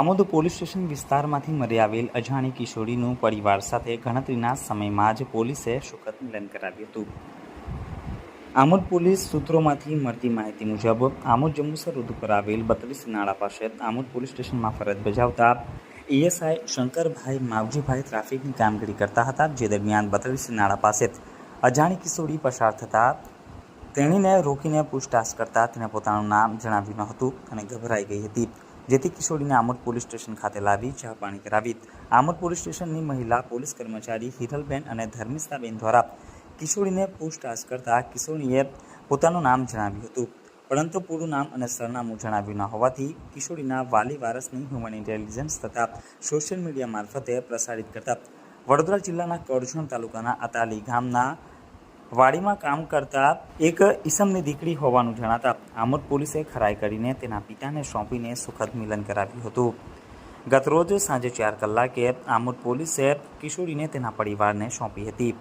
Amod police station વિસ્તારમાંથી મરી આવેલ અજાણી કિશોરીનું પરિવાર સાથે ગણતરીના સમયમાં જ પોલીસે શોકત મિલન કરાવ્યું હતું. આમોદ પોલીસ સૂત્રોમાંથી મળતી માહિતી મુજબ, આમોદ જંબુસર રોડ ઉપર આવેલ બત્રીસ નાળા પાસે આમોદ પોલીસ સ્ટેશનમાં ફરજ બજાવતા એએસઆઈ શંકરભાઈ માવજીભાઈ ટ્રાફિકની કામગીરી કરતા હતા. જે દરમિયાન બત્રીસ નાળા પાસે અજાણી કિશોરી પસાર થતા તેણીને રોકીને પૂછતાછ કરતા તેને પોતાનું નામ જણાવ્યું ન હતું અને ગભરાઈ ગઈ હતી. જેથી કિશોરીને આમોદ પોલીસ સ્ટેશન ખાતે લાવી ચા પાણી કરાવી. આમોદ પોલીસ સ્ટેશનની મહિલા, પોલીસ કર્મચારી હિરલબેન અને ધર્મિષ્ઠાબેન દ્વારા કિશોરીને પૂછતાછ કરતા કિશોરીએ પોતાનું નામ જણાવ્યું હતું. પરંતુ પૂરું નામ અને સરનામું જણાવ્યું ન હોવાથી કિશોરીના વાલી વારસની હ્યુમન ઇન્ટેલિજન્સ તથા સોશિયલ મીડિયા મારફતે પ્રસારિત કરતા વડોદરા જિલ્લાના કરજણ તાલુકાના અતાલી ગામના વાડીમાં કામ કરતા એક ઈસમની દીકરી હોવાનું જણાતા આમોદ પોલીસે ખરાઈ કરીને તેના પિતાને સોંપીને સુખદ મિલન કરાવ્યું હતું. ગતરોજ સાંજે ચાર કલાકે આમોદ પોલીસે કિશોરીને તેના પરિવારને સોંપી હતી.